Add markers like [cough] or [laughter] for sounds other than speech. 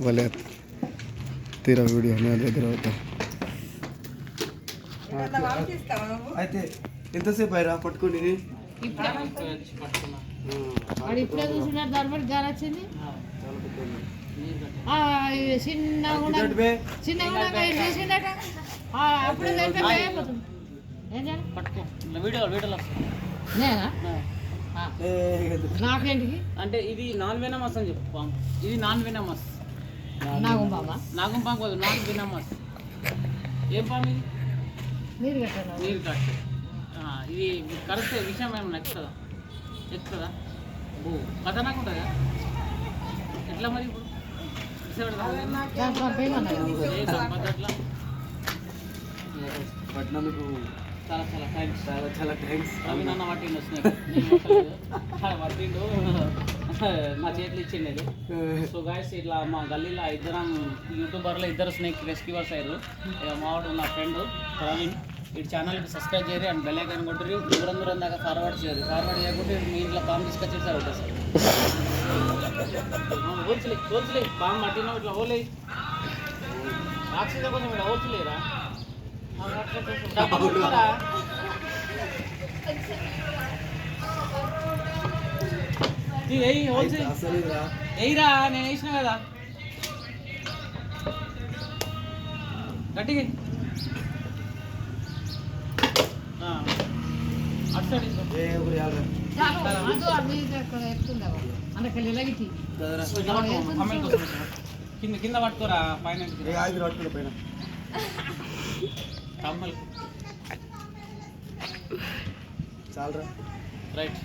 భలే తీరా వీడియో నేను దగ్గర అవుతా అయితే ఎంతసేపు అయ్యరా పట్టుకుని? ఇప్పుడే చూసినాడు దాని బట్టి గాలి వచ్చింది. అప్పుడే వీడియో వీడియోలో నేనా. నాకేంటికి? అంటే ఇది నాన్ వెనమస్ అని చెప్పు పాము ఇది నాన్ వెనమస్. నాగం పాము కాదు నాన్ వెనమస్ ఏం పాము ఇది కట్టాను నీరు కట్టు. ఆ, ఇది కరిస్తే విషయం ఏమన్నా ఎక్కుతుందా ఎక్కుతుందా ఓ ఖతర్నాక్ ఉంటుందా ఎట్లా మరి ఇప్పుడు? పట్టినందుకు చాలా చాలా థ్యాంక్స్ చాలా చాలా థ్యాంక్స్ రవి నాన్న పట్టిండు. చాలా [laughs] పట్టిండు. [laughs] నా చేతులు ఇచ్చిండు ఇది. సో గాయస్ ఇట్లా మా గల్లీలో ఇద్దరం యూట్యూబర్లో ఇద్దరు స్నేక్ రెస్క్యూవర్స్ అయ్యారు. మావాడు నా ఫ్రెండ్ ప్రవీణ్. ఈ ఛానల్కి సబ్స్క్రైబ్ చేయరు అండ్ బెల్ ఐకాన్ కొట్టుర్రి దూరం దూరం దాకా ఫార్వర్డ్ చేయరు. ఫార్వర్డ్ చేయకుంటే మీ ఇంట్లో పాము తీసుకొచ్చి సార్ ఒకటే సార్. ఓల్చలే ఓల్చలే. పాము పట్టినా ఇట్లా ఓలే. ఆక్సిజన్ కోసం ఇక్కడ ఓల్చలేరా? ఎయిరా నేను వేసిన కదా. గట్టిగా. కింద. కింద పట్టుకోరా పైన పట్టుకుని పైన. కమ్మలు. చాలరా. రైట్.